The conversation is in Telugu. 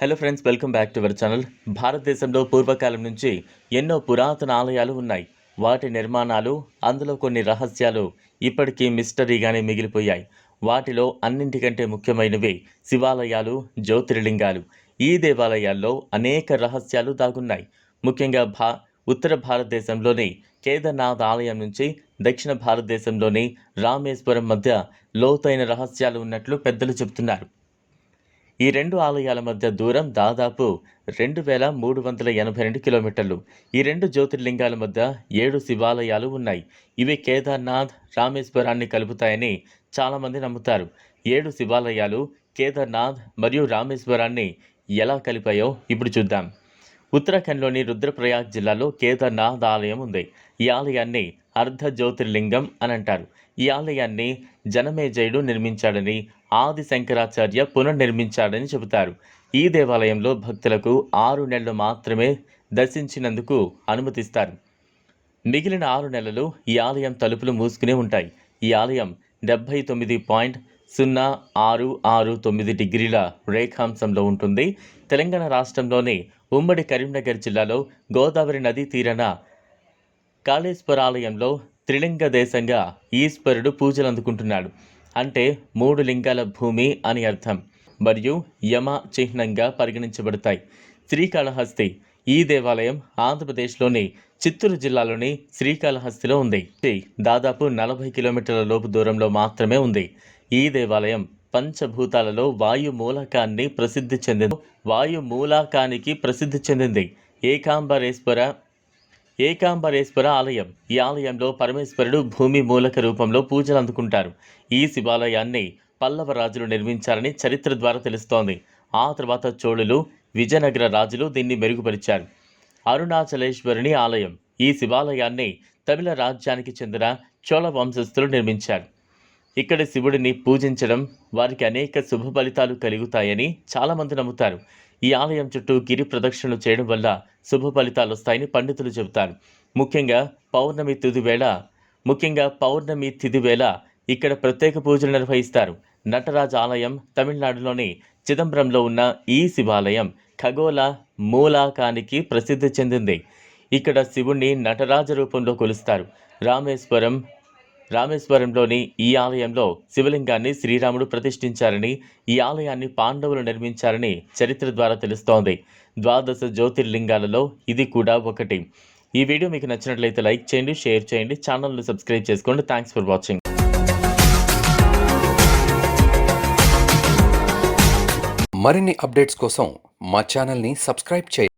Hello friends welcome back to our channel భారతదేశంలో పూర్వకాలం నుంచి ఎన్నో పురాతన ఆలయాలు ఉన్నాయి. వాటి నిర్మాణాలు అందులో కొన్ని రహస్యాలు ఇప్పటికీ మిస్టరీగానే మిగిలిపోయాయి. వాటిలో అన్నింటికంటే ముఖ్యమైనవి శివాలయాలు జ్యోతిర్లింగాలు. ఈ దేవాలయాల్లో అనేక రహస్యాలు దాగున్నాయి. ముఖ్యంగా భా ఉత్తర భారతదేశంలోని కేదార్నాథ్ ఆలయం నుంచి దక్షిణ భారతదేశంలోని రామేశ్వరం మధ్య లోతైన రహస్యాలు ఉన్నట్లు పెద్దలు చెబుతున్నారు. ఈ రెండు ఆలయాల మధ్య దూరం దాదాపు రెండు వేల మూడు వందల ఎనభై రెండు కిలోమీటర్లు. ఈ రెండు జ్యోతిర్లింగాల మధ్య ఏడు శివాలయాలు ఉన్నాయి. ఇవి కేదార్నాథ్ రామేశ్వరాన్ని కలుపుతాయని చాలామంది నమ్ముతారు. ఏడు శివాలయాలు కేదార్నాథ్ మరియు రామేశ్వరాన్ని ఎలా కలిపాయో ఇప్పుడు చూద్దాం. ఉత్తరాఖండ్లోని రుద్రప్రయాగ్ జిల్లాలో కేదార్నాథ్ ఆలయం ఉంది. ఈ ఆలయాన్ని అర్ధ జ్యోతిర్లింగం అని అంటారు. ఈ ఆలయాన్ని జనమేజయుడు నిర్మించాడని ఆది శంకరాచార్య పునర్నిర్మించాడని చెబుతారు. ఈ దేవాలయంలో భక్తులకు ఆరు నెలలు మాత్రమే దర్శించినందుకు అనుమతిస్తారు. మిగిలిన ఆరు నెలలు ఈ ఆలయం తలుపులు మూసుకునే ఉంటాయి. ఈ ఆలయం డెబ్భై తొమ్మిది పాయింట్ సున్నా ఆరు ఆరు తొమ్మిది డిగ్రీల రేఖాంశంలో ఉంటుంది. తెలంగాణ రాష్ట్రంలోని ఉమ్మడి కరీంనగర్ జిల్లాలో గోదావరి నదీ తీరన కాళేశ్వరాలయంలో త్రిలింగ దేశంగా ఈశ్వరుడు పూజలు అందుకుంటున్నాడు అంటే మూడు లింగాల భూమి అని అర్థం. మరియు యమ చిహ్నంగా పరిగణించబడతాయి. శ్రీకాళహస్తి ఈ దేవాలయం ఆంధ్రప్రదేశ్లోని చిత్తూరు జిల్లాలోని శ్రీకాళహస్తిలో ఉంది. దాదాపు నలభై కిలోమీటర్ల లోపు దూరంలో మాత్రమే ఉంది. ఈ దేవాలయం పంచభూతాలలో వాయు మూలకాన్ని ప్రసిద్ధి చెందింది. వాయు మూలకానికి ప్రసిద్ధి చెందింది. ఏకాంబరేశ్వర ఏకాంబరేశ్వర ఆలయం. ఈ ఆలయంలో పరమేశ్వరుడు భూమి మూలక రూపంలో పూజలు అందుకుంటారు. ఈ శివాలయాన్ని పల్లవ రాజులు నిర్మించారని చరిత్ర ద్వారా తెలుస్తోంది. ఆ తర్వాత చోళులు విజయనగర రాజులు దీన్ని మెరుగుపరిచారు. అరుణాచలేశ్వరుని ఆలయం. ఈ శివాలయాన్ని తమిళ రాజ్యానికి చెందిన చోళ వంశస్థులు నిర్మించారు. ఇక్కడ శివుడిని పూజించడం వారికి అనేక శుభ ఫలితాలు కలుగుతాయని చాలామంది నమ్ముతారు. ఈ ఆలయం చుట్టూ గిరి ప్రదక్షిణలు చేయడం వల్ల శుభ ఫలితాలు వస్తాయని పండితులు చెబుతారు. ముఖ్యంగా పౌర్ణమి తుది వేళ ముఖ్యంగా పౌర్ణమి తిథి వేళ ఇక్కడ ప్రత్యేక పూజలు నిర్వహిస్తారు. నటరాజ ఆలయం తమిళనాడులోని చిదంబరంలో ఉన్న ఈ శివాలయం ఖగోళ మూలాకానికి ప్రసిద్ధి చెందింది. ఇక్కడ శివుణ్ణి నటరాజ రూపంలో కొలుస్తారు. రామేశ్వరం రామేశ్వరంలోని ఈ ఆలయంలో శివలింగాన్ని శ్రీరాముడు ప్రతిష్ఠించారని ఈ ఆలయాన్ని పాండవులు నిర్మించారని చరిత్ర ద్వారా తెలుస్తోంది. ద్వాదశ జ్యోతిర్లింగాలలో ఇది కూడా ఒకటి. ఈ వీడియో మీకు నచ్చినట్లయితే లైక్ చేయండి షేర్ చేయండి ఛానల్ను సబ్స్క్రైబ్ చేసుకోండి. థ్యాంక్స్ ఫర్ వాచింగ్ మరిన్ని అప్డేట్స్ కోసం మా ఛానల్ని సబ్స్క్రైబ్ చేయండి.